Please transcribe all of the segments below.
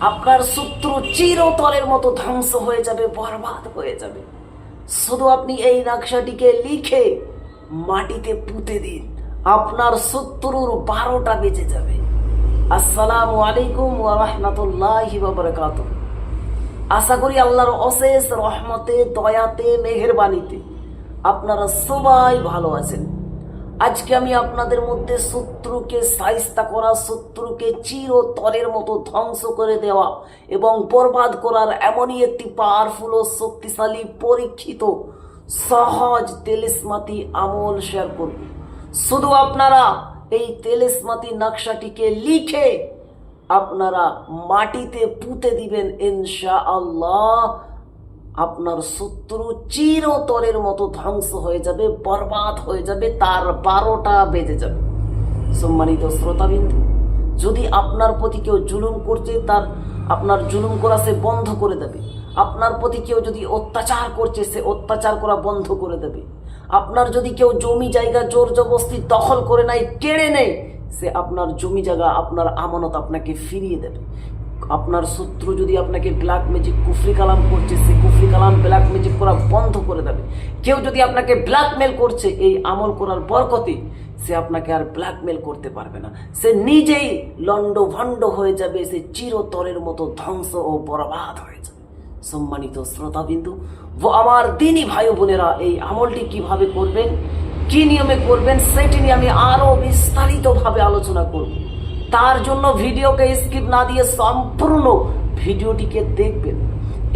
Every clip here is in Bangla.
আপনার শত্রু চিরতরের মতো ধ্বংস হয়ে যাবে, বরবাদ হয়ে যাবে। শুধু আপনি এই নকশাটিকে লিখে মাটিতে পুঁতে দিন। আপনার শত্রুর বারোটা বেঁচে যাবে। আসসালামু আলাইকুম ওয়া রাহমাতুল্লাহি ওয়া বারাকাতুহু। আশা করি আল্লাহর অশেষ রহমতে, দয়াতে, মেহেরবানিতে আপনারা সবাই ভালো আছেন। আজকে আমি আপনাদের মধ্যে শত্রুকে সাইস্তা করা, শত্রুকে চিরতরের মতো ধ্বংস করে দেওয়া এবং বরবাদ করার এমনই একটি পাওয়ারফুল ও শক্তিশালী পরীক্ষিত সহজ তেলিসমাতি আমল শেয়ার করব। শুধু আপনারা এই তেলিসমাতি নকশাটিকে লিখে আপনারা মাটিতে পুঁতে দিবেন ইনশা আল্লাহ আপনার শত্রু চিরতরের মতো ধ্বংস হয়ে যাবে, বরবাদ হয়ে যাবে, তার বারোটা বেজে যাবে। সম্মানিত শ্রোতাবিন্দু, যদি আপনার প্রতি কেউ জুলুম করছে, তার আপনার জুলুম করা সে বন্ধ করে দেবে। আপনার প্রতি কেউ যদি অত্যাচার করছে, সে অত্যাচার করা বন্ধ করে দেবে। আপনার যদি কেউ জমি জায়গা জোর জবস্তি দখল করে নাই কেড়ে নেয়, সে আপনার জমি জায়গা, আপনার আমানত আপনাকে ফিরিয়ে দেবে। আপনার শত্রু যদি আপনাকে ব্ল্যাক ম্যাজিক কুফরি কালাম করছে, সে কুফরি কালাম ব্ল্যাক ম্যাজিক করা বন্ধ করে দেবে। কেউ যদি আপনাকে ব্ল্যাকমেল করছে, এই আমল করার বরকতে, সে আপনাকে আর ব্ল্যাকমেল করতে পারবে না। সে নিজেই লন্ড ভণ্ড হয়ে যাবে, সে চিরতরের মতো ধ্বংস ও বরবাদ হয়ে যাবে। সম্মানিত শ্রোতাবিন্দু, ও আমার দিনী ভাই বোনেরা, এই আমলটি কীভাবে করবেন, কি নিয়মে করবেন, সেটি নিয়ে আমি আরও বিস্তারিতভাবে আলোচনা করব। তার জন্য ভিডিওকে স্কিপ না দিয়ে সম্পূর্ণ ভিডিওটিকে দেখবেন।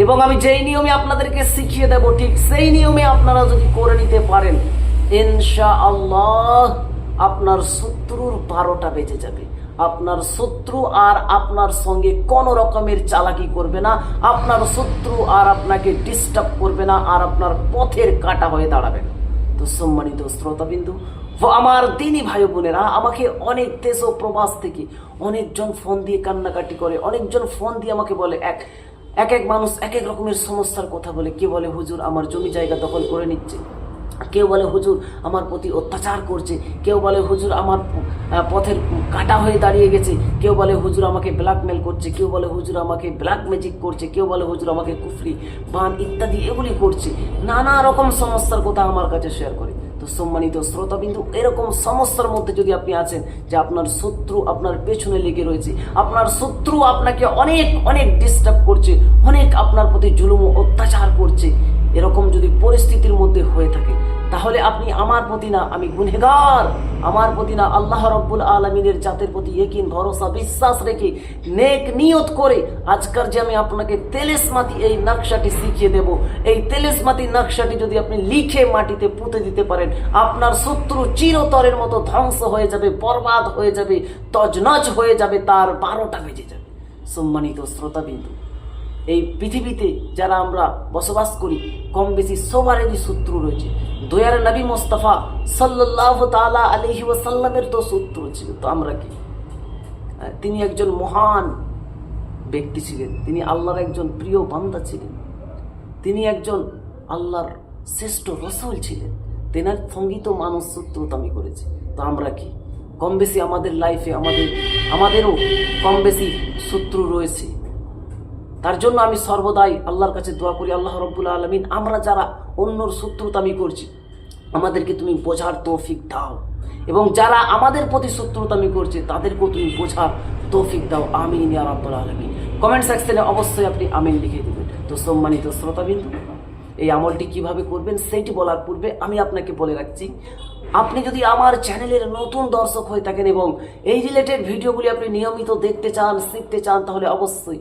এবং আমি যেই নিয়মে আপনাদেরকে শিখিয়ে দেব, ঠিক সেই নিয়মে আপনারা যদি করে নিতে পারেন ইনশা আল্লাহ আপনার শত্রুর বারোটা বেঁচে যাবে। আপনার শত্রু আর আপনার সঙ্গে কোন রকমের চালাকি করবে না, আপনার শত্রু আর আপনাকে ডিস্টার্ব করবে না, আর আপনার পথের কাটা হয়ে দাঁড়াবে। না তো সম্মানিত শ্রোতাবিন্দু আমার দিনই ভাই বোনেরা, আমাকে অনেক দেশ ও প্রবাস থেকে অনেকজন ফোন দিয়ে কান্নাকাটি করে, অনেকজন ফোন দিয়ে আমাকে বলে, এক এক এক মানুষ এক এক রকমের সমস্যার কথা বলে। কে বলে, হুজুর, আমার জমি জায়গা দখল করে নিচ্ছে। কেউ বলে, হুজুর, আমার প্রতি অত্যাচার করছে। কেউ বলে, হুজুর, আমার পথের কাটা হয়ে দাঁড়িয়ে গেছে। কেউ বলে, হুজুর, আমাকে ব্ল্যাকমেল করছে। কেউ বলে, হুজুর, আমাকে ব্ল্যাক ম্যাজিক করছে। কেউ বলে, হুজুর, আমাকে কুফরি, বান ইত্যাদি এগুলি করছে। নানা রকম সমস্যার কথা আমার কাছে শেয়ার করে। তো সম্মানিত শ্রোতাবিন্দু, এরকম সমস্যার মধ্যে যদি আপনি আছেন যে আপনার শত্রু আপনার পেছনে লেগে রয়েছে, আপনার শত্রু আপনাকে অনেক অনেক ডিস্টার্ব করছে, অনেক আপনার প্রতি জুলুম অত্যাচার করছে, এরকম যদি পরিস্থিতির মধ্যে হয়ে থাকে তাহলে আপনি আমার প্রতি না, আমি গুনেগার আমার প্রতি না আল্লাহ রব্বুল আলমিনের জাতের প্রতি একিন ভরসা, বিশ্বাস রেখে নেক নিয়ত করে আজকার যে আমি আপনাকে তেলেসমাতি এই নকশাটি শিখিয়ে দেব। এই তেলেসমাতি নকশাটি যদি আপনি লিখে মাটিতে পুঁতে দিতে পারেন, আপনার শত্রু চিরতরের মতো ধ্বংস হয়ে যাবে, বরবাদ হয়ে যাবে, তজনজ হয়ে যাবে, তার বারোটা বেজে যাবে। সম্মানিত শ্রোতাবিন্দু এই পৃথিবীতে যারা আমরা বসবাস করি কম বেশি সবারই শত্রু রয়েছে। দয়ার নবী মোস্তফা সাল্লাহ তালা আলহি ওয়াসাল্লামের তো শত্রু ছিল, তো আমরা কি? তিনি একজন মহান ব্যক্তি ছিলেন। তিনি আল্লাহর একজন প্রিয় বান্দা ছিলেন। তিনি একজন আল্লাহর শ্রেষ্ঠ রসল ছিলেন। তেনার সঙ্গী তো শত্রুতামি করেছে। তো আমরা কি? কম বেশি আমাদের লাইফে আমাদের আমাদেরও কম বেশি শত্রু রয়েছে। তার জন্য আমি সর্বদাই আল্লাহর কাছে দোয়া করি, আল্লাহ রব্বুল আলমিন, আমরা যারা অন্যর শত্রুতামি করছি, আমাদেরকে তুমি বোঝার তৌফিক দাও। এবং যারা আমাদের প্রতি শত্রুতামি করছে, তাদেরকেও তুমি বোঝার তৌফিক দাও। আমিন ইয়া রাব্বুল আলামিন। কমেন্ট সেকশনে অবশ্যই আপনি আমিন লিখে দেবেন। তো সম্মানিত শ্রোতাবিন্দু, এই আমলটি কীভাবে করবেন সেইটি বলার পূর্বে আমি আপনাকে বলে রাখছি, আপনি যদি আমার চ্যানেলের নতুন দর্শক হয়ে থাকেন এবং এই রিলেটেড ভিডিওগুলি আপনি নিয়মিত দেখতে চান, শিখতে চান, তাহলে অবশ্যই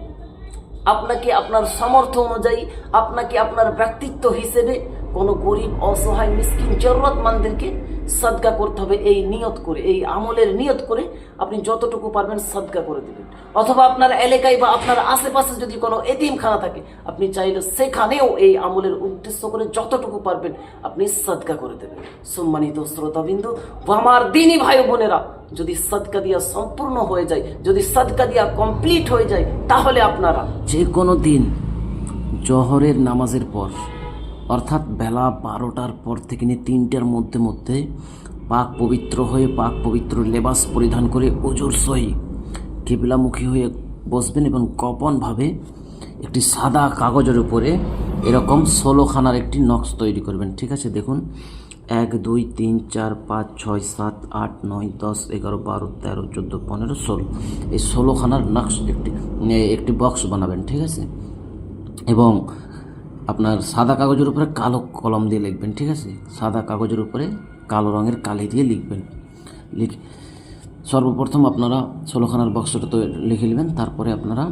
আপনাকে আপনার সামর্থ্য অনুযায়ী আপনাকে আপনার ব্যক্তিত্ব হিসেবে কোনো গরিব, অসহায়, মিসকিন, জরুরতমন্দেরকে সদকা করতে হবে এই নিয়ত করে, এই আমলের নিয়ত করে আপনি যতটুকু পারবেন সদকা করে দেবেন। অথবা আপনার এলাকায় বা আপনার আশেপাশে যদি কোনো এতিমখানা থাকে, আপনি চাইলে সেখানেও এই আমলের উদ্দেশ্য করে যতটুকু পারবেন আপনি সদকা করে দেবেন। সম্মানিত শ্রোতাবিন্দু আমার দিনই ভাই বোনেরা, যদি সদকা দিয়া সম্পূর্ণ হয়ে যায়, যদি সদকা দিয়া কমপ্লিট হয়ে যায়, তাহলে আপনারা যে কোনো দিন জহরের নামাজের পর অর্থাৎ বেলা বারোটার পর থেকে নিয়ে তিনটার মধ্যে মধ্যে পাক পবিত্র হয়ে পাক পবিত্র লেবাস পরিধান করে ওজোর সহি কেবলামুখী হয়ে বসবেন এবং গোপনভাবে একটি সাদা কাগজের উপরে এরকম ষোলোখানার একটি নকশ তৈরি করবেন। ঠিক আছে, দেখুন। এক, দুই, তিন, চার, পাঁচ, ছয়, সাত, আট, নয়, দশ, এগারো, বারো, তেরো, চোদ্দ, পনেরো, ষোলো। এই ষোলোখানার নকশ একটি একটি বক্স বানাবেন। ঠিক আছে? এবং আপনার সাদা কাগজের উপরে কালো কলম দিয়ে লিখবেন, ঠিক আছে? সাদা কাগজের উপরে কালো রঙের কালি দিয়ে লিখবেন। লিখ সর্বপ্রথম আপনারা ষোলোখানার বক্সটা তো লিখে নেবেন, তারপরে আপনারা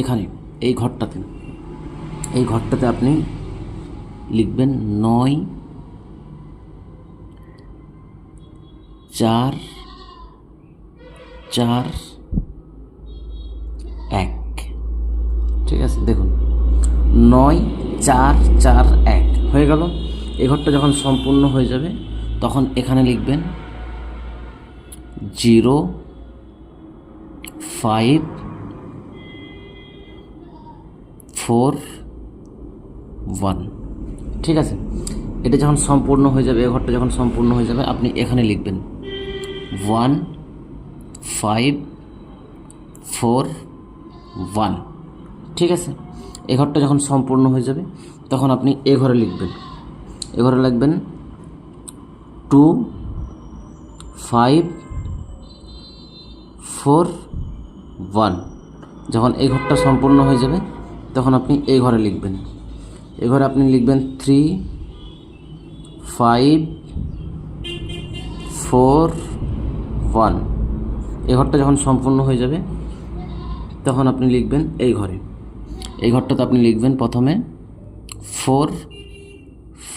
এখানে, এই ঘরটাতে এই ঘরটাতে আপনি লিখবেন নয়, চার চার, এক, ঠিক আছে? দেখুন, নয় চার চার এক। হয়ে গেল? এই ঘরটা যখন সম্পূর্ণ হয়ে যাবে, তখন এখানে লিখবেন জিরো ফাইভ ফোর ওয়ান। ঠিক আছে? এটা যখন সম্পূর্ণ হয়ে যাবে, এই ঘরটা যখন সম্পূর্ণ হয়ে যাবে, আপনি এখানে লিখবেন ওয়ান ফাইভ ফোর ওয়ান। ঠিক আছে? এ ঘরটা যখন সম্পূর্ণ হয়ে যাবে, তখন আপনি এ ঘরে লিখবেন। এ ঘরে লিখবেন টু ফাইভ ফোর ওয়ান। যখন এই ঘরটা সম্পূর্ণ হয়ে যাবে, তখন আপনি এই ঘরে লিখবেন। এ ঘরে আপনি লিখবেন থ্রি ফাইভ ফোর ওয়ান। এই ঘরটা যখন সম্পূর্ণ হয়ে যাবে, তখন আপনি লিখবেন এই ঘরে। এই ঘরটাতে আপনি লিখবেন প্রথমে ফোর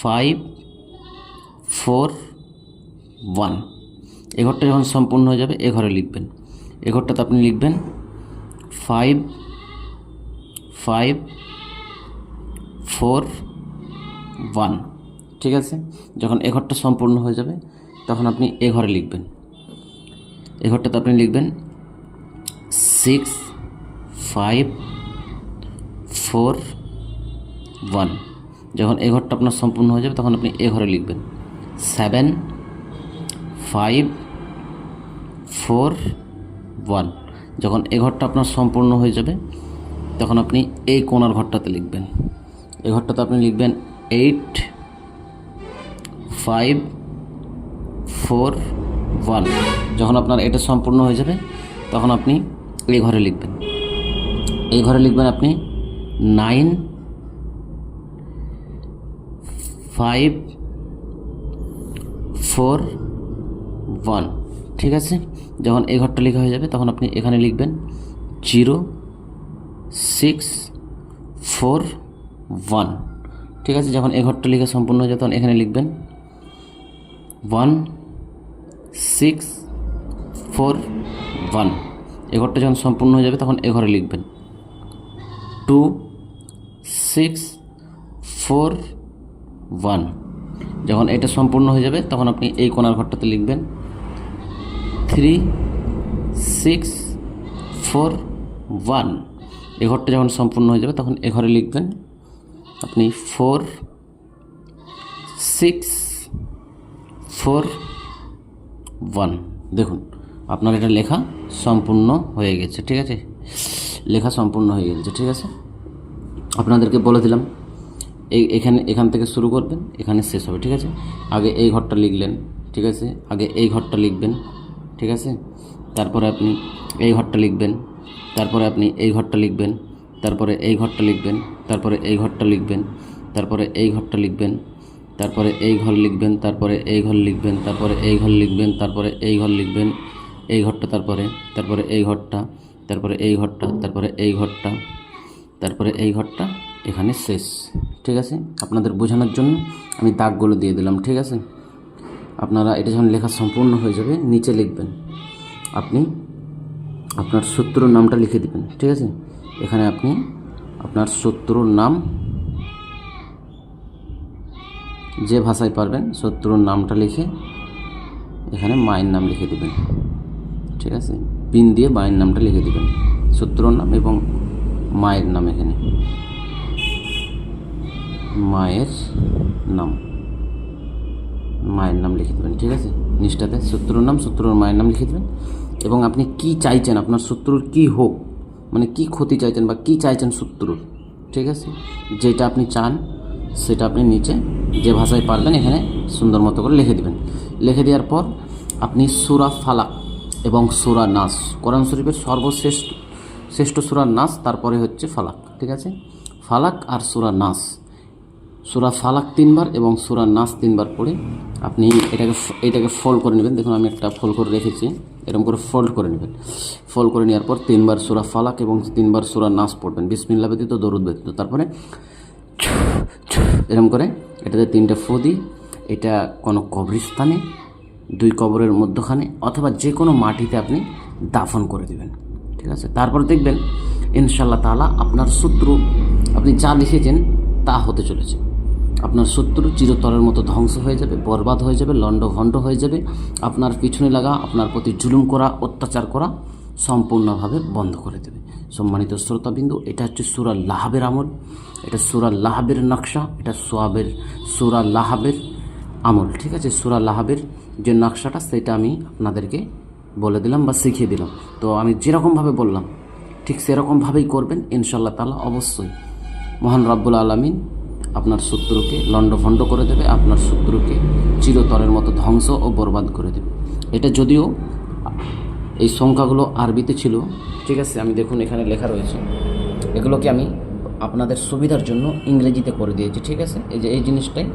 ফাইভ ফোর ওয়ান। এ ঘরটা যখন সম্পূর্ণ হয়ে যাবে, এ ঘরে লিখবেন। এ ঘরটাতে আপনি লিখবেন ফাইভ ফাইভ ফোর ওয়ান। ঠিক আছে? যখন এ ঘরটা সম্পূর্ণ হয়ে যাবে, তখন আপনি এ ঘরে লিখবেন। এ ঘরটাতে আপনি লিখবেন সিক্স ফাইভ ফোর, ওয়ান। যখন এ ঘরটা আপনার সম্পূর্ণ হয়ে যাবে, তখন আপনি এ ঘরে লিখবেন। Seven, five, four, one. যখন এ ঘরটা আপনার সম্পূর্ণ হয়ে যাবে, তখন আপনি এই কোনার ঘরটাতে লিখবেন। এই ঘরটাতে আপনি লিখবেন এইট, ফাইভ, ফোর, ওয়ান। যখন আপনার এটা সম্পূর্ণ হয়ে যাবে, তখন আপনি এই ঘরে লিখবেন। এই ঘরে লিখবেন আপনি নাইন ফাইভ ফোর ওয়ান। ঠিক আছে? যখন এই ঘরটা লেখা হয়ে যাবে, তখন আপনি এখানে লিখবেন জিরো সিক্স ফোর ওয়ান। ঠিক আছে? যখন এই ঘরটা লেখা সম্পূর্ণ হয়ে যাবে, তখন এখানে লিখবেন ওয়ান সিক্স ফোর ওয়ান। এ ঘরটা যখন সম্পূর্ণ হয়ে যাবে, তখন এ ঘরে লিখবেন টু সিক্স, ফোর, ওয়ান। যখন এটা সম্পূর্ণ হয়ে যাবে, তখন আপনি এই কোনার ঘরটাতে লিখবেন থ্রি, সিক্স, ফোর, ওয়ান। এ ঘরটা যখন সম্পূর্ণ হয়ে যাবে, তখন এ ঘরে লিখবেন আপনি ফোর, সিক্স, ফোর, ওয়ান। দেখুন, আপনার এটা লেখা সম্পূর্ণ হয়ে গেছে, ঠিক আছে? লেখা সম্পূর্ণ হয়ে গেছে, ঠিক আছে? আপনাদেরকে বলে দিলাম এই এখানে এখান থেকে শুরু করবেন এখানে শেষ হবে ঠিক আছে আগে এই ঘরটা লিখলেন ঠিক আছে আগে এই ঘরটা লিখবেন ঠিক আছে তারপরে আপনি এই ঘরটা লিখবেন তারপরে আপনি এই ঘরটা লিখবেন তারপরে এই ঘরটা লিখবেন তারপরে এই ঘরটা লিখবেন তারপরে এই ঘরটা লিখবেন তারপরে এই ঘর লিখবেন তারপরে এই ঘর লিখবেন তারপরে এই ঘর লিখবেন তারপরে এই ঘর লিখবেন এই ঘরটা তারপরে তারপরে এই ঘরটা তারপরে এই ঘরটা তারপরে এই ঘরটা তারপরে এই ঘরটা এখানে শেষ, ঠিক আছে? আপনাদের বোঝানোর জন্য আমি দাগগুলো দিয়ে দিলাম, ঠিক আছে? আপনারা এটা যখন লেখা সম্পূর্ণ হয়ে যাবে, নিচে লিখবেন। আপনি আপনার শত্রুর নামটা লিখে দিবেন, ঠিক আছে? এখানে আপনি আপনার শত্রুর নাম যে ভাষায় পারবেন, শত্রুর নামটা লিখে এখানে মায়ের নাম লিখে দিবেন, ঠিক আছে? পিন দিয়ে মায়ের নামটা লিখে দিবেন, শত্রুর নাম এবং মায়ের নাম এখানে। মায়ের নাম। মায়ের নাম লিখে দেবেন, ঠিক আছে? নিষ্ঠাতে শত্রুর নাম, শত্রুর মায়ের নাম লিখে দেবেন। এবং আপনি কি চাইছেন, আপনার শত্রুর কি হোক মানে কি ক্ষতি চাইছেন বা কি চাইছেন শত্রুর, ঠিক আছে? যেটা আপনি চান, সেটা আপনি নিচে যে ভাষায় পারবেন, এখানে সুন্দর মতো করে লিখে দেবেন। লিখে দেওয়ার পর আপনি সুরা ফালাক এবং সুরা নাস, কোরআন শরীফের সর্বশ্রেষ্ঠ শ্রেষ্ঠ সুরা নাস, তারপরে হচ্ছে ফালাক, ঠিক আছে? ফালাক আর সুরা নাস। সুরা ফালাক তিনবার এবং সুরা নাস তিনবার পড়ে আপনি এটাকে এটাকে ফোল্ড করে নেবেন। দেখুন, আমি একটা ফোল্ড করে রেখেছি। এরকম করে ফোল্ড করে নেবেন। ফোল্ড করে নেওয়ার পর তিনবার সুরা ফালাক এবং তিনবার সুরা নাস পড়বেন। বিসমিল্লা ব্যতীত, দরুদ ব্যতীত। তারপরে এরকম করে এটাতে তিনটে ফু দিই। এটা কোনো কবরস্থানে, দুই কবরের মধ্যখানে অথবা যে কোনো মাটিতে আপনি দাফন করে দিবেন। ঠিক আছে। তারপর দেখবেন ইনশাল্লাহ তাআলা আপনার শত্রু, আপনি যা লিখেছেন তা হতে চলেছে। আপনার শত্রু চিরতরের মতো ধ্বংস হয়ে যাবে, বরবাদ হয়ে যাবে, লণ্ডভণ্ড হয়ে যাবে, আপনার পিছনে লাগা, আপনার প্রতি জুলুম করা, অত্যাচার করা সম্পূর্ণভাবে বন্ধ করে দেবে। সম্মানিত শ্রোতাবিন্দু, এটা হচ্ছে সুরা লাহাবের আমল। এটা সুরা লাহাবের নকশা, এটা সোয়াবের, সুরা লাহাবের আমল, ঠিক আছে? সুরা লাহাবের যে নকশাটা, সেটা আমি আপনাদেরকে বলে দিলাম বা শিখিয়ে দিলাম। তো আমি যেরকমভাবে বললাম, ঠিক সেরকমভাবেই করবেন। ইনশাল্লাহ তালা অবশ্যই। মহান রাব্বুল আলমিন আপনার শত্রুকে লণ্ডভণ্ড করে দেবে, আপনার শত্রুকে চিরতরের মতো ধ্বংস ও বরবাদ করে দেবে। এটা যদিও এই সংখ্যাগুলো আরবিতে ছিল, ঠিক আছে, আমি দেখুন এখানে লেখা রয়েছে। এগুলোকে আমি আপনাদের সুবিধার জন্য ইংরেজিতে করে দিয়েছি, ঠিক আছে? এই যে, এই জিনিসটাই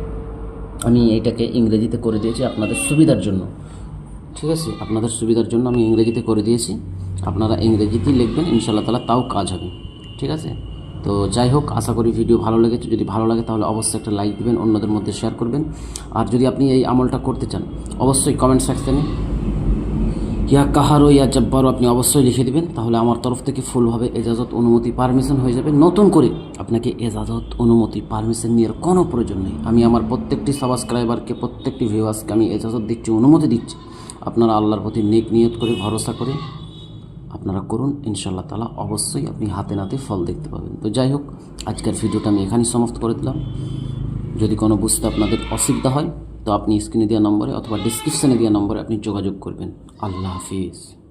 আমি এইটাকে ইংরেজিতে করে দিয়েছি আপনাদের সুবিধার জন্য। ঠিক আছে, আপনাদের সুবিধার জন্য আমি ইংরেজিতে করে দিয়েছি। আপনারা ইংরেজিতেই লিখবেন ইনশাল্লাহ তালা তাও কাজ হবে। ঠিক আছে? তো যাই হোক, আশা করি ভিডিও ভালো লেগেছে। যদি ভালো লাগে তাহলে অবশ্যই একটা লাইক দিবেন, অন্যদের মধ্যে শেয়ার করবেন। আর যদি আপনি এই আমলটা করতে চান, অবশ্যই কমেন্ট সেকশানে ইয়া কাহারো ইয়া জব্বারও আপনি অবশ্যই লিখে দিবেন। তাহলে আমার তরফ থেকে ফুলভাবে এজাজত অনুমতি পারমিশন হয়ে যাবে। নতুন করে আপনাকে এজাজত অনুমতি পারমিশন নেওয়ার কোনো প্রয়োজন নেই। আমি আমার প্রত্যেকটি সাবস্ক্রাইবারকে প্রত্যেকটি ভিউয়ার্সকে আমি এজাজত দিচ্ছি, অনুমতি দিচ্ছি। আপনারা আল্লাহর প্রতি নেক নিয়ত করে, ভরসা করে আপনারা করুন। ইনশাল্লাহ তালা অবশ্যই আপনি হাতে নাতে ফল দেখতে পাবেন। তো যাই হোক, আজকের ভিডিওটা আমি এখানেই সমাপ্ত করে দিলাম। যদি কোনো বুঝতে আপনাদের অসুবিধা হয়, তো আপনি স্ক্রিনে দেওয়া নম্বরে অথবা ডিসক্রিপশানে দেওয়া নম্বরে আপনি যোগাযোগ করবেন। আল্লাহ হাফিজ।